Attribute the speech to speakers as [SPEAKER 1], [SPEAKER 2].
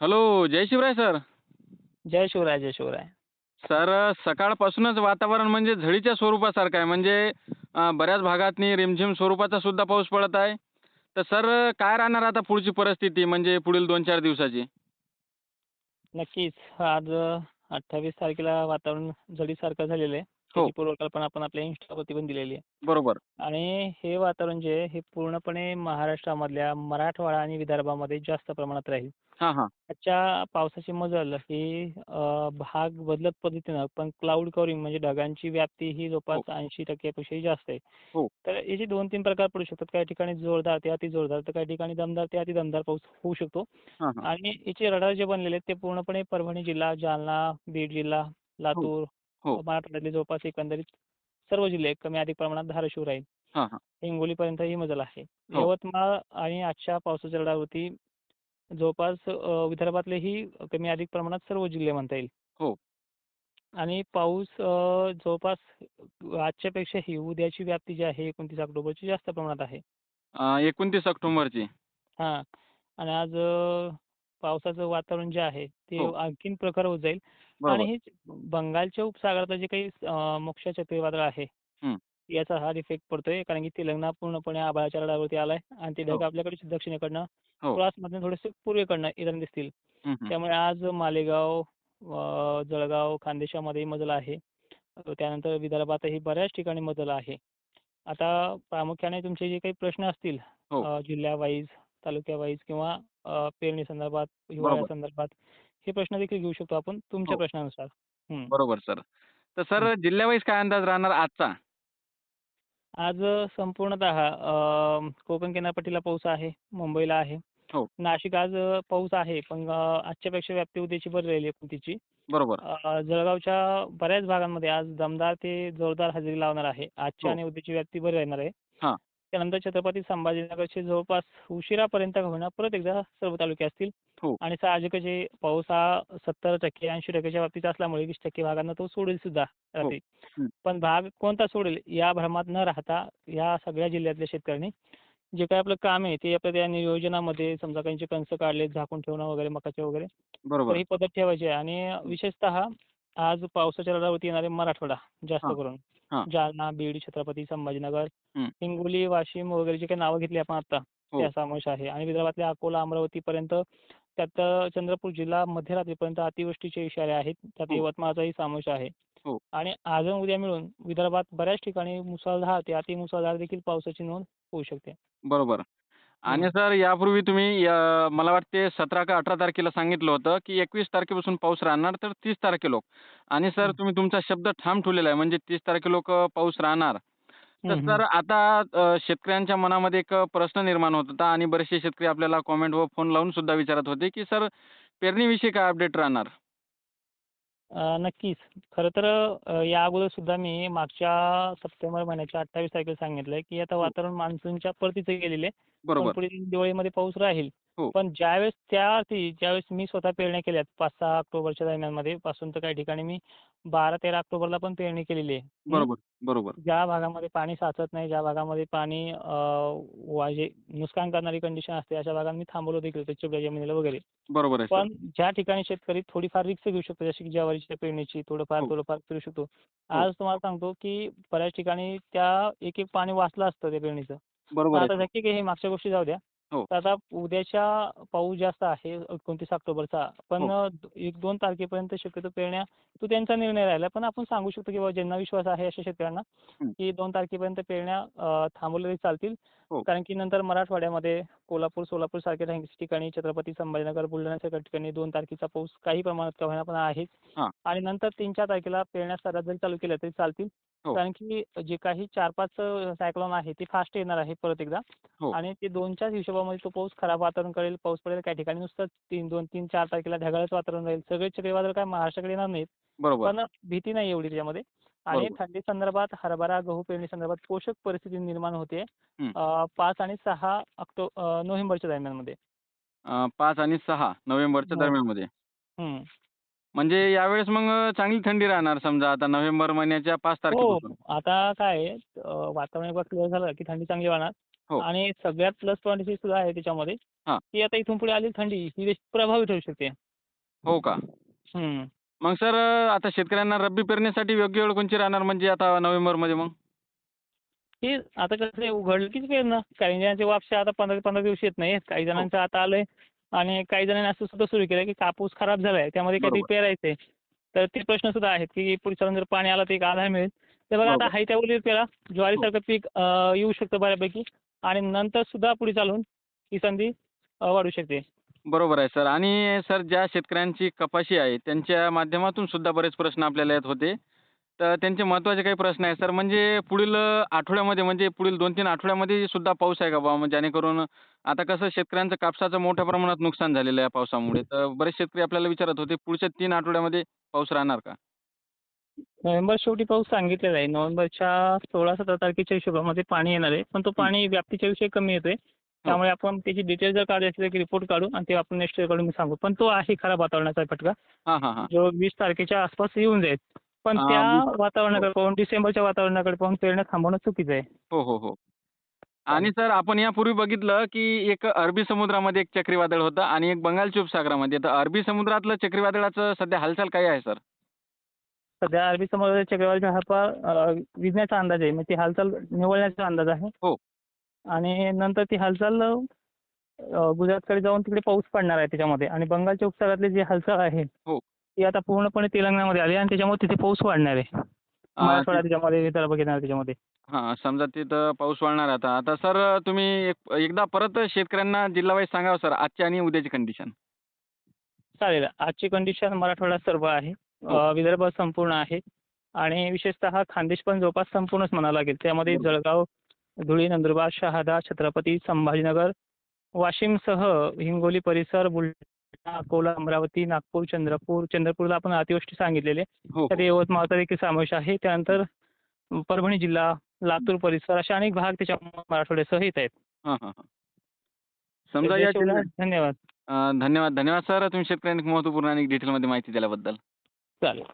[SPEAKER 1] Hello जय Shivray sir.
[SPEAKER 2] जय शिवराय जय शिवराय.
[SPEAKER 1] सर सकाळपासूनच वातावरण म्हणजे झडीच्या स्वरूपासारखं आहे. म्हणजे बऱ्याच भागातनी रिमझिम स्वरूपाचा सुद्धा पाऊस पडत आहे. तर सर काय राहणार आता पुढची परिस्थिती? म्हणजे पुढील दोन चार दिवसाची?
[SPEAKER 2] नक्कीच. आज अठ्ठावीस तारखेला वातावरण झडीसारखं झालेलं आहे.
[SPEAKER 1] हो.
[SPEAKER 2] पूर्वकल्पना आपण आपल्या इंस्टावरती पण दिलेली आहे.
[SPEAKER 1] बरोबर.
[SPEAKER 2] आणि हे वातावरण जे आहे हे पूर्णपणे महाराष्ट्रामधल्या मराठवाडा आणि विदर्भामध्ये जास्त प्रमाणात राहील.
[SPEAKER 1] हां हां.
[SPEAKER 2] आजच्या पावसाची मजल ही अं, भाग बदलत पद्धतीनं पण क्लाउड कव्हरिंग म्हणजे ढगांची व्याप्ती ही जवळपास ऐंशी टक्क्यापेक्षाही जास्त आहे.
[SPEAKER 1] हो.
[SPEAKER 2] तर याचे दोन तीन प्रकार पडू शकतात काही ठिकाणी जोरदार ते अति जोरदार तर काही ठिकाणी दमदार ते अति दमदार पाऊस होऊ शकतो.
[SPEAKER 1] हां हां.
[SPEAKER 2] आणि याचे रडार जे बनलेले आहेत ते पूर्णपणे परभणी जिल्हा जालना बीड जिल्हा लातूर
[SPEAKER 1] हो.
[SPEAKER 2] मराठवाड्यातले जवळपास एकंदरीत सर्व जिल्हे कमी अधिक प्रमाणात धाराशिव राहील
[SPEAKER 1] हां हां.
[SPEAKER 2] हिंगोलीपर्यंत ही मजल आहे.
[SPEAKER 1] हो.
[SPEAKER 2] यवतमाळ आणि आजच्या पावसाच्या रडावरती जवळपास विदर्भातलेही कमी अधिक प्रमाणात सर्व जिल्हे म्हणता येईल
[SPEAKER 1] हो.
[SPEAKER 2] आणि पाऊस जवळपास आजच्यापेक्षाही उद्याची व्याप्ती जी आहे एकोणतीस ऑक्टोबरची जास्त प्रमाणात आहे
[SPEAKER 1] एकोणतीस ऑक्टोबरची
[SPEAKER 2] हां आणि आज पावसाचं वातावरण जे आहे ते
[SPEAKER 1] हो.
[SPEAKER 2] आणखीन प्रखर होत जाईल आणि हे बंगालच्या उपसागरातलं जे काही अ, मोक्ष चक्रीवादळ आहे
[SPEAKER 1] हं.
[SPEAKER 2] याचा हा इफेक्ट पडतोय कारण की तेलंगणा पूर्णपणे आभाळाच्या रडावरती आलाय आणि ते ढग
[SPEAKER 1] हो.
[SPEAKER 2] आपल्याकडे दक्षिणेकडनं
[SPEAKER 1] हो.
[SPEAKER 2] क्रॉसमधनं थोडेसे पूर्वेकडनं येताना दिसतील. त्यामुळे आज मालेगाव जळगाव खानदेशामध्ये मजल आहे त्यानंतर विदर्भातही बऱ्याच ठिकाणी मजल आहे आता प्रामुख्याने तुमचे जे काही प्रश्न असतील
[SPEAKER 1] हो.
[SPEAKER 2] अ, जिल्ह्यावाईज तालुक्यावाईज किंवा अ, पेरणी संदर्भात हिवाळ्या. संदर्भात हे प्रश्न देखील घेऊ शकतो आपण तुमच्या. प्रश्नानुसार.
[SPEAKER 1] बरोबर सर तर सर जिल्ह्यावाईज काय अंदाज राहणार आजचा
[SPEAKER 2] आज संपूर्णतः कोकण किनारपट्टीला पाऊस आहे मुंबईला आहे
[SPEAKER 1] हो.
[SPEAKER 2] नाशिक आज पाऊस आहे पण अ, आजच्यापेक्षा व्याप्ती उद्याची बरी राहिली एकोणतीसची
[SPEAKER 1] बरोबर
[SPEAKER 2] अ, जळगावच्या बऱ्याच भागांमध्ये आज दमदार ते जोरदार हजेरी लावणार आहे आजची
[SPEAKER 1] हो.
[SPEAKER 2] आणि उद्याची व्याप्ती बरी राहणार आहे
[SPEAKER 1] हां.
[SPEAKER 2] त्यानंतर छत्रपती संभाजीनगरचे जवळपास उशिरापर्यंत का होईना परत एकदा सर्व तालुके असतील
[SPEAKER 1] हो.
[SPEAKER 2] आणि साहजिकच हे पाऊस हा सत्तर टक्के ऐंशी टक्क्याच्या बाबतीत असल्यामुळे वीस टक्के भागांना तो सोडेल सुद्धा रात्री
[SPEAKER 1] हं.
[SPEAKER 2] पण भाग कोणता सोडेल या भ्रमात न राहता या सगळ्या जिल्ह्यातल्या शेतकऱ्यांनी जे काही आपलं काम आहे ते आपल्या त्या नियोजनामध्ये समजा काहींचे कणसं काढले झाकून ठेवणं वगैरे मकाचे वगैरे तर
[SPEAKER 1] बरोबर
[SPEAKER 2] ही पद्धत ठेवायची आहे आणि विशेषतः आज पावसाच्या रडावरती येणारे मराठवाडा जास्त
[SPEAKER 1] हां.
[SPEAKER 2] करून
[SPEAKER 1] हां.
[SPEAKER 2] जालना बीड छत्रपती संभाजीनगर
[SPEAKER 1] हं.
[SPEAKER 2] हिंगोली वाशिम वगैरे जे काही नावं घेतली आपण आता
[SPEAKER 1] हो.
[SPEAKER 2] त्या समावेश आहे आणि विदर्भातले अकोला अमरावतीपर्यंत त्यात चंद्रपूर जिल्हा मध्यरात्रीपर्यंत अतिवृष्टीचे इशारे आहेत त्यात
[SPEAKER 1] हो.
[SPEAKER 2] यवतमाळचाही समावेश आहे
[SPEAKER 1] हो.
[SPEAKER 2] आणि आज आणि उद्या मिळून विदर्भात बऱ्याच ठिकाणी मुसळधार ते अतिमुसळधार देखील पावसाची नोंद होऊ शकते
[SPEAKER 1] बरोबर आणि. सर यापूर्वी तुम्ही या- मला वाटते सतरा का अठरा तारखेला सांगितलं होतं की एकवीस तारखेपासून पाऊस राहणार तर तीस तारखेलोक आणि सर. तुम्ही तुमचा शब्द ठाम ठेवलेला आहे म्हणजे तीस तारखेलोक पाऊस राहणार तर
[SPEAKER 2] हं,
[SPEAKER 1] सर
[SPEAKER 2] हं.
[SPEAKER 1] आता शेतकऱ्यांच्या मनामध्ये एक प्रश्न निर्माण होत होता आणि बरेचसे शेतकरी आपल्याला कॉमेंट व फोन लावून सुद्धा विचारत होते की सर पेरणीविषयी काय अपडेट राहणार
[SPEAKER 2] नक्कीच खरं तर या अगोदर सुद्धा मी मागच्या सप्टेंबर महिन्याच्या अठ्ठावीस तारखेला सांगितलंय की आता वातावरण मान्सूनच्या परतीचे गेलेले आहे. पण
[SPEAKER 1] बरोबर
[SPEAKER 2] पुढे दिवाळीमध्ये पाऊस राहील
[SPEAKER 1] हो.
[SPEAKER 2] पण ज्यावेळेस त्या ज्यावेळेस मी स्वतः पेरण्या केल्यात पाच सहा ऑक्टोबरच्या दरम्यानमध्ये पासून तर काही ठिकाणी मी बारा तेरा ऑक्टोबरला पण पेरणी केलेली आहे. हं.
[SPEAKER 1] बरोबर बरोबर.
[SPEAKER 2] ज्या भागामध्ये पाणी साचत नाही ज्या भागामध्ये पाणी वाजे नुकसान करणारी कंडिशन असते अशा भागात मी थांबवलं देखील होतं चिबड्या जमिनीला वगैरे.
[SPEAKER 1] बरोबर आहे
[SPEAKER 2] पण ज्या ठिकाणी शेतकरी थोडीफार रिस्क घेऊ शकतो जशी की ज्वारीच्या पेरणीची थोडंफार
[SPEAKER 1] हो.
[SPEAKER 2] थोडंफार करू शकतो. आज तुम्हाला सांगतो की बऱ्याच ठिकाणी त्या एक एक पाणी वाचलं असतं त्या पेरणीचं.
[SPEAKER 1] बरोबर
[SPEAKER 2] आता नक्की हे मागच्या गोष्टी जाऊ द्या.
[SPEAKER 1] हो.
[SPEAKER 2] तर आता उद्याच्या पाऊस जास्त आहे एकोणतीस ऑक्टोबरचा पण
[SPEAKER 1] हो.
[SPEAKER 2] एक दोन तारखेपर्यंत शक्यतो पेरण्या तो त्यांचा निर्णय राहिला पण आपण सांगू शकतो की बाबा ज्यांना विश्वास आहे अशा शेतकऱ्यांना
[SPEAKER 1] हं.
[SPEAKER 2] की दोन तारखेपर्यंत पेरण्या थांबवल्या तरी चालतील
[SPEAKER 1] हो.
[SPEAKER 2] कारण की नंतर मराठवाड्यामध्ये कोल्हापूर सोलापूर सारख्या ठिकाणी- छत्रपती संभाजीनगर बुलढाण्यासारख्या ठिकाणी दोन तारखेचा पाऊस काही प्रमाणात का होईना पण आहेच
[SPEAKER 1] हां.
[SPEAKER 2] आणि नंतर तीन चार तारखेला पेरण्या सर्रास जरी चालू केल्या तरी चालतील
[SPEAKER 1] हो.
[SPEAKER 2] कारण की जे काही चार पाच सायक्लोन आहे ते फास्ट येणार आहे परत एकदा
[SPEAKER 1] हो.
[SPEAKER 2] आणि ते दोनच्याच हिशोबामध्ये तो पाऊस खराब वातावरण करेल पाऊस पडेल काही ठिकाणी नुसतं तीन दोन तीन चार तारखेला ढगाळच वातावरण राहील सगळे चक्रीवादळ काय महाराष्ट्राकडे येणार नाहीत
[SPEAKER 1] बरोबर
[SPEAKER 2] पण भीती नाही एवढी त्याच्यामध्ये आणि
[SPEAKER 1] बरोबर.
[SPEAKER 2] थंडी संदर्भात हरभरा गहू पेरणी संदर्भात पोषक परिस्थिती निर्माण होते
[SPEAKER 1] हं.
[SPEAKER 2] अ, पाच आणि सहा ऑक्टो अ, नोव्हेंबरच्या दरम्यानमध्ये
[SPEAKER 1] अ, पाच आणि सहा नोव्हेंबरच्या
[SPEAKER 2] हो.
[SPEAKER 1] दरम्यानमध्ये
[SPEAKER 2] हं.
[SPEAKER 1] म्हणजे यावेळेस मग चांगली थंडी राहणार समजा आता नोव्हेंबर महिन्याच्या पाच
[SPEAKER 2] हो
[SPEAKER 1] तारखेपासून
[SPEAKER 2] आता काय आहे अ, वातावरण एकदा क्लिअर झालं की थंडी चांगली वाढणार
[SPEAKER 1] हो.
[SPEAKER 2] आणि सगळ्यात प्लस पॉईंट हे सुद्धा आहे त्याच्यामध्ये
[SPEAKER 1] हां.
[SPEAKER 2] ती आता इथून पुढे आलेली थंडी ही देश प्रभावी ठरू शकते
[SPEAKER 1] हो का
[SPEAKER 2] हम्म.
[SPEAKER 1] मग सर आता शेतकऱ्यांना रब्बी पेरणीसाठी योग्य वेळ कोणची राहणार म्हणजे आता नोव्हेंबरमध्ये मग
[SPEAKER 2] हे आता कसं आहे उघडलं कीच पेरणं काही जणांचे वापसे आता पंधरा पंधरा दिवस येत नाही काही
[SPEAKER 1] हो.
[SPEAKER 2] जणांचं आता आलंय आणि काही जणांनी असं सुद्धा सुरू केलं की कापूस खराब झालाय त्यामध्ये काहीतरी
[SPEAKER 1] बरोबर.
[SPEAKER 2] पेरायचंय तर ते प्रश्न सुद्धा आहेत की पुढच्या चालून जर पाणी आलं तर एक आधार मिळेल. तर बघा आता. हाय त्यावर पेरा ज्वारीसारखं पीक येऊ शकतं बऱ्यापैकी. आणि नंतर सुद्धा पुढे चालून ही संधी वाढू शकते.
[SPEAKER 1] बरोबर आहे सर. आणि सर ज्या शेतकऱ्यांची कपाशी आहे त्यांच्या माध्यमातून सुद्धा बरेच प्रश्न आपल्याला येत होते. तर त्यांचे महत्त्वाचे काही प्रश्न आहे सर म्हणजे पुढील आठवड्यामध्ये म्हणजे पुढील दोन तीन आठवड्यामध्ये सुद्धा पाऊस आहे का बा म्हणजे जेणेकरून आता कसं शेतकऱ्यांचं कापसाचं मोठ्या प्रमाणात नुकसान झालेलं आहे या पावसामुळे. तर बरेच शेतकरी आपल्याला विचारत होते पुढच्या तीन आठवड्यामध्ये पाऊस राहणार का?
[SPEAKER 2] नोव्हेंबर शेवटी पाऊस सांगितलेला आहे. नोव्हेंबरच्या सोळा सतरा तारखेच्या हिशोबामध्ये पाणी येणार आहे. पण तो पाणी व्याप्तीच्या विषयी कमी येतोय. त्यामुळे आपण त्याची डिटेल जर काढायची असेल की रिपोर्ट काढू आणि ते आपण नेक्स्टकडून मी सांगू. पण तो आहे खराब वातावरणाचा फटका
[SPEAKER 1] हां हां हां.
[SPEAKER 2] जो वीस तारखेच्या आसपास येऊन जाईल. पण
[SPEAKER 1] हा,
[SPEAKER 2] त्या वातावरणाकडे पाहून डिसेंबरच्या वातावरणाकडे पाहून पेरणं थांबवणं चुकीचं आहे.
[SPEAKER 1] हो हो हो. आणि सर आपण यापूर्वी बघितलं की एक अरबी समुद्रामध्ये एक चक्रीवादळ होतं आणि एक बंगालच्या उपसागरामध्ये तर अरबी समुद्रातलं चक्रीवादळाचं सध्या हालचाल काय आहे सर?
[SPEAKER 2] सध्या अरबी समुद्राच्या चक्रीवादळाचा हा फार विजण्याचा अंदाज आहे. म्हणजे ती हालचाल निवळण्याचा अंदाज आहे.
[SPEAKER 1] हो.
[SPEAKER 2] आणि नंतर ती हालचाल गुजरातकडे जाऊन तिकडे पाऊस पडणार आहे त्याच्यामध्ये. आणि बंगालच्या उपसागरातली जी हालचाल आहे
[SPEAKER 1] हो.
[SPEAKER 2] ती आता पूर्णपणे तेलंगणामध्ये आली आणि त्याच्यामुळे तिथे पाऊस वाढणार आहे. मराठवाडा त्याच्यामध्ये विदर्भ घेणार त्याच्यामध्ये.
[SPEAKER 1] हां समजा तिथं पाऊस वाढणार आता. आता सर तुम्ही एक एकदा परत शेतकऱ्यांना जिल्हा वाईज सांगावं सर आजची आणि उद्याची कंडिशन
[SPEAKER 2] चालेल. आजची कंडिशन मराठवाडा सर्व आहे.
[SPEAKER 1] हो.
[SPEAKER 2] अं, विदर्भ संपूर्ण आहे. आणि विशेषतः खानदेश पण जवळपास संपूर्णच म्हणावं लागेल. त्यामध्ये
[SPEAKER 1] बरोबर.
[SPEAKER 2] जळगाव धुळे नंदुरबार शहादा छत्रपती संभाजीनगर वाशिमसह हिंगोली परिसर बुलढाणा अकोला अमरावती नागपूर चंद्रपूर चंद्रपूरला आपण अतिवृष्टी सांगितलेली आहे.
[SPEAKER 1] हो
[SPEAKER 2] तर यवतमाळचा देखील समावेश आहे. त्यानंतर परभणी जिल्हा लातूर परिसर असे अनेक भाग त्याच्या मराठवाड्यासह येत आहेत.
[SPEAKER 1] हां हां हां. समजा या
[SPEAKER 2] धन्यवाद.
[SPEAKER 1] धन्यवाद. धन्यवाद सर. तुम्ही शेतकऱ्यांनी महत्त्वपूर्ण आणि डिटेलमध्ये माहिती दिल्याबद्दल.
[SPEAKER 2] चालेल.